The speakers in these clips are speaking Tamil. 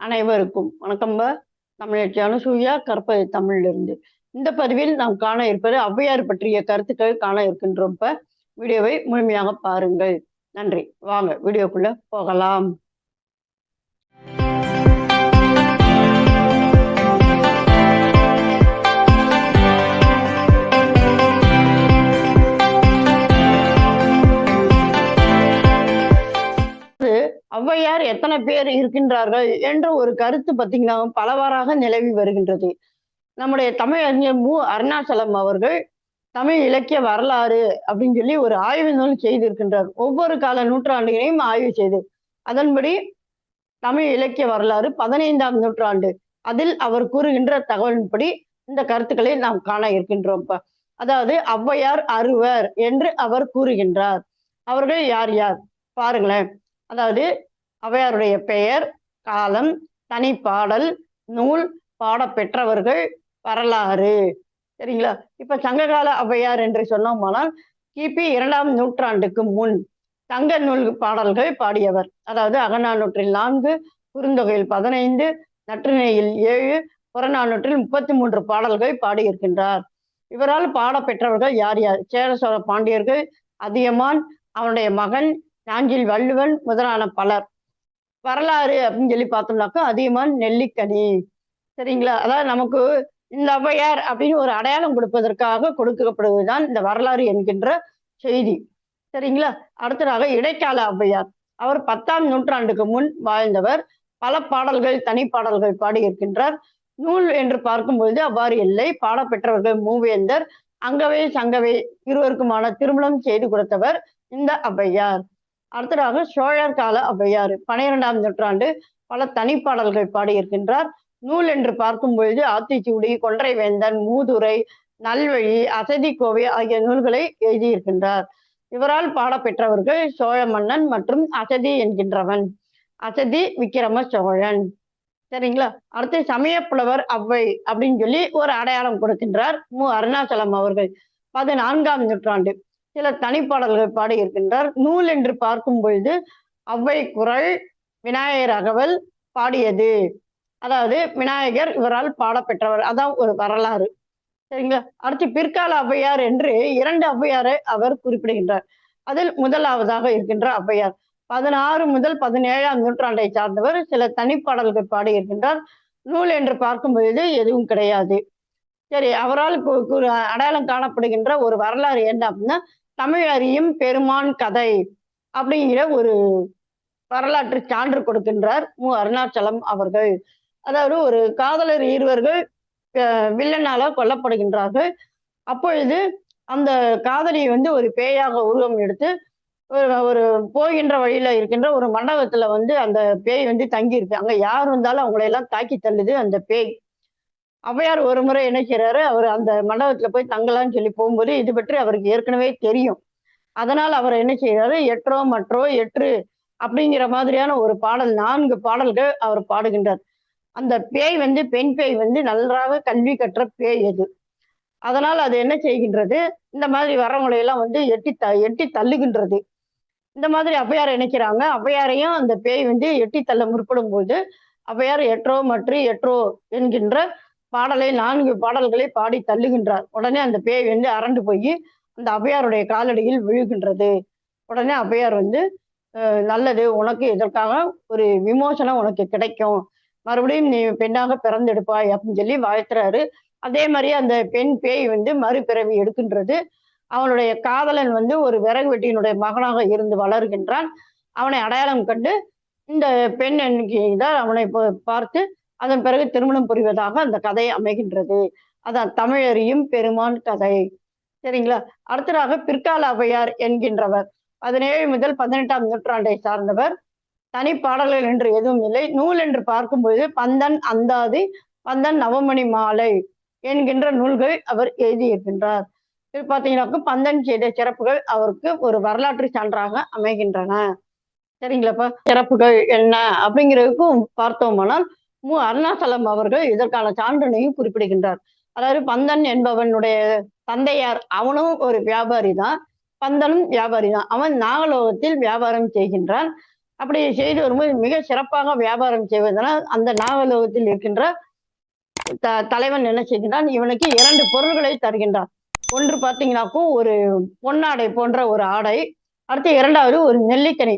அனைவருக்கும் வணக்கம்ப தமிழச்சியான சூயா கற்பது தமிழிலிருந்து. இந்த பதிவில் நாம் காண இருப்பது ஔவையார் பற்றிய கருத்துக்கள் காண இருக்கின்றோம் வீடியோவை முழுமையாக பாருங்கள். நன்றி. வாங்க வீடியோக்குள்ள போகலாம். ஔவையார் எத்தனை பேர் இருக்கின்றார்கள் என்ற ஒரு கருத்து பார்த்தீங்கன்னா பலவாறாக நிலவி வருகின்றது. நம்முடைய தமிழ் அறிஞர் மு. அருணாச்சலம் அவர்கள் தமிழ் இலக்கிய வரலாறு அப்படின்னு சொல்லி ஒரு ஆய்வு நூல் செய்திருக்கின்றார். ஒவ்வொரு கால நூற்றாண்டுகளையும் ஆய்வு செய்து அதன்படி தமிழ் இலக்கிய வரலாறு பதினைந்தாம் நூற்றாண்டு அதில் அவர் கூறுகின்ற தகவலின்படி இந்த கருத்துக்களை நாம் காண இருக்கின்றோம் அதாவது ஔவையார் அறுவர் என்று அவர் கூறுகின்றார். அவர்கள் யார் யார்? பாருங்களேன். அதாவது அவையாருடைய பெயர் காலம் தனிப்பாடல் நூல் பாட பெற்றவர்கள் வரலாறு. சரிங்களா? இப்ப சங்ககால ஔவையார் என்று சொன்னோமானால் கிபி இரண்டாம் நூற்றாண்டுக்கு முன் சங்க நூல் பாடல்கள் பாடியவர். அதாவது அகநானூற்றில் நான்கு குறுந்தொகையில் பதினைந்து நற்றினையில் ஏழு புறநானூற்றில் முப்பத்தி மூன்று பாடல்கள் பாடியிருக்கின்றார். இவரால் பாட பெற்றவர்கள் யார் யார்? சேர சோழ பாண்டியர்கள் அதியமான் அவனுடைய மகன் நாஞ்சில் வள்ளுவன் முதலான பலர். வரலாறு அப்படின்னு சொல்லி பார்த்தோம்னாக்கா அதிகமான நெல்லிக்கனி. சரிங்களா? அதாவது நமக்கு இந்த ஔவையார் அப்படின்னு ஒரு அடையாளம் கொடுப்பதற்காக கொடுக்கப்படுவதுதான் இந்த வரலாறு என்கின்ற செய்தி. சரிங்களா? அடுத்ததாக இடைக்கால ஔவையார் அவர் பத்தாம் நூற்றாண்டுக்கு முன் வாழ்ந்தவர். பல பாடல்கள் தனிப்பாடல்கள் பாடியிருக்கின்றார் நூல் என்று பார்க்கும்பொழுது அவ்வாறு இல்லை. பாடப்பெற்றவர்கள் மூவேந்தர். அங்கவே சங்கவே இருவருக்குமான திருமணம் செய்து கொடுத்தவர் இந்த ஔவையார் அடுத்ததாக சோழர் கால ஔவையார் பனிரெண்டாம் நூற்றாண்டு பல தனிப்பாடல்கள் பாடியிருக்கின்றார். நூல் என்று பார்க்கும் பொழுது ஆத்திச்சூடி கொன்றை வேந்தன் மூதுரை நல்வழி அசதி கோவை ஆகிய நூல்களை எழுதியிருக்கின்றார். இவரால் பாடப்பெற்றவர்கள் சோழ மன்னன் மற்றும் அசதி என்கின்றவன். அசதி விக்கிரம சோழன். சரிங்களா? அடுத்து சமயப்புலவர் அவ்வை அப்படின்னு சொல்லி ஒரு அடையாளம் கொடுக்கின்றார் மு. அருணாச்சலம் அவர்கள். பதினான்காம் நூற்றாண்டு சில தனிப்பாடல்கள் பாடியிருக்கின்றார். நூல் என்று பார்க்கும் பொழுது அவ்வை குரல் விநாயகர் அகவல் பாடியது. அதாவது விநாயகர் இவரால் பாடப்பெற்றவர். அதான் ஒரு வரலாறு. சரிங்களா? அடுத்து பிற்கால ஔவையார் என்று இரண்டு ஔவையாரை அவர் குறிப்பிடுகின்றார். அதில் முதலாவதாக இருக்கின்ற ஔவையார். பதினாறு முதல் பதினேழாம் நூற்றாண்டை சார்ந்தவர். சில தனிப்பாடல்கள் பாடியிருக்கின்றார். நூல் என்று பார்க்கும் பொழுது எதுவும் கிடையாது. சரி அவரால் அடையாளம் காணப்படுகின்ற ஒரு வரலாறு என்ன அப்படின்னா தமிழ் அறியும் பெருமான் கதை அப்படிங்கிற ஒரு வரலாற்று சான்று கொடுக்கின்றார் மு. அருணாச்சலம் அவர்கள். அதாவது ஒரு காதலர் இருவர்கள் வில்லனால கொல்லப்படுகின்றார்கள். அப்பொழுது அந்த காதலி வந்து ஒரு பேயாக உருவம் எடுத்து ஒரு ஒரு போகின்ற வழியில இருக்கின்ற ஒரு மண்டபத்துல வந்து அந்த பேய் வந்து தங்கி இருக்கு அங்க யார் வந்தாலும் அவங்களையெல்லாம் தாக்கி தள்ளுது அந்த பேய். ஔவையார் ஒரு முறை என்ன செய்யறாரு அவர் அந்த மண்டபத்துல போய் தங்கலாம்னு சொல்லி போகும்போது இது பற்றி அவருக்கு ஏற்கனவே தெரியும். அதனால் அவர் என்ன செய்யறாரு எற்றோ மற்றோ எற்று அப்படிங்கிற மாதிரியான ஒரு பாடல் நான்கு பாடல்கள் அவர் பாடுகின்றார். அந்த பேய் வந்து பெண் பேய் வந்து நன்றாக கல்வி கற்ற பேய் அது. அதனால் அது என்ன செய்கின்றது? இந்த மாதிரி வரவங்களை எல்லாம் வந்து எட்டி த எட்டி தள்ளுகின்றது. இந்த மாதிரி அவ்வையார் நினைக்கிறாங்க அவ்வையாரையும் அந்த பேய் வந்து எட்டி தள்ள முற்படும் போது அவ்வையார் எற்றோ மற்று எற்றோ என்கின்ற பாடலை நான்கு பாடல்களை பாடி தள்ளுகின்றார். உடனே அந்த பேய் வந்து அரண்டு போய் அந்த அபையாருடைய காலடியில் விழுகின்றது. உடனே அபையார் வந்து நல்லது உனக்கு இதற்காக ஒரு விமோசனம் உனக்கு கிடைக்கும். மறுபடியும் நீ பெண்ணாக பிறந்தெடுப்பாய் அப்படின்னு சொல்லி வாழ்த்துறாரு. அதே மாதிரி அந்த பெண் பேய் வந்து மறுபிறவி எடுக்கின்றது. அவனுடைய காதலன் வந்து ஒரு விறகு வெட்டியினுடைய மகனாக இருந்து வளர்கின்றான். அவனை அடையாளம் கண்டு இந்த பெண் தான் அவனை பார்த்து அதன் பிறகு திருமணம் புரிவதாக அந்த கதை அமைகின்றது. அதான் தமிழறியும் பெருமான் கதை. சரிங்களா? அடுத்ததாக பிற்கால அவையார் என்கின்றவர். பதினேழு முதல் பதினெட்டாம் நூற்றாண்டை சார்ந்தவர். தனி பாடல்கள் என்று எதுவும் இல்லை. நூல் என்று பார்க்கும்போது பந்தன் அந்தாதி பந்தன் நவமணி மாலை என்கின்ற நூல்கள் அவர் எழுதியிருக்கின்றார். இது பார்த்தீங்கன்னாக்க பந்தன் செய்த சிறப்புகள் அவருக்கு ஒரு வரலாற்று சான்றாக அமைகின்றன. சரிங்களாப்பா சிறப்புகள் என்ன அப்படிங்கிறதுக்கும் பார்த்தோமானால் மு. அருணாசலம் அவர்கள் இதற்கான சான்றினையும் குறிப்பிடுகின்றார். அதாவது பந்தன் என்பவனுடைய தந்தையார் அவனும் ஒரு வியாபாரி தான். பந்தனும் வியாபாரி தான். அவன் நாகலோகத்தில் வியாபாரம் செய்கின்றான். அப்படி செய்து வரும்போது மிக சிறப்பாக வியாபாரம் செய்வதனால் அந்த நாகலோகத்தில் இருக்கின்ற த தலைவன் என்ன செய்கின்றான்? இவனுக்கு இரண்டு பொருள்களை தருகின்றான். ஒன்று பார்த்தீங்கன்னாக்கும் ஒரு பொன்னாடை போன்ற ஒரு ஆடை. அடுத்து இரண்டாவது ஒரு நெல்லிக்கனி.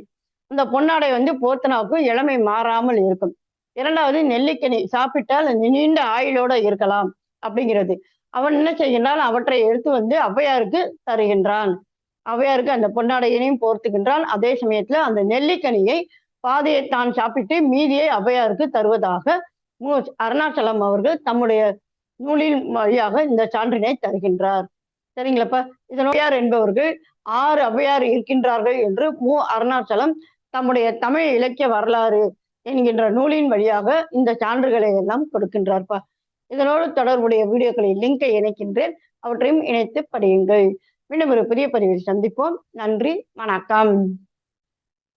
அந்த பொன்னாடை வந்து போத்தனாவுக்கும் இளமை மாறாமல் இருக்கும். இரண்டாவது நெல்லிக்கனி சாப்பிட்டால் நீண்ட ஆயுளோட இருக்கலாம் அப்படிங்கிறது. அவன் என்ன செய்கின்றான்? அவற்றை எடுத்து வந்து ஔவையாருக்கு தருகின்றான். ஔவையாருக்கு அந்த பொன்னாடையினையும் போர்த்துகின்றான். அதே சமயத்துல அந்த நெல்லிக்கனியை பாதையை தான் சாப்பிட்டு மீதியை ஔவையாருக்கு தருவதாக மு அருணாச்சலம் அவர்கள் தம்முடைய நூலின் வழியாக இந்த சான்றினை தருகின்றார். சரிங்களாப்பா? இதன் என்பவர்கள் ஆறு ஔவையார் இருக்கின்றார்கள் என்று மு அருணாச்சலம் தம்முடைய தமிழ் இலக்கிய வரலாறு என்கின்ற நூலின் வழியாக இந்த சான்றுகளை எல்லாம் கொடுக்கின்றார்ப்பா. இதனோடு தொடர்புடைய வீடியோக்களின் லிங்கை இணைக்கின்றேன். அவற்றையும் இணைத்து படியுங்கள். மீண்டும் ஒரு புதிய பதிவில் சந்திப்போம். நன்றி. வணக்கம்.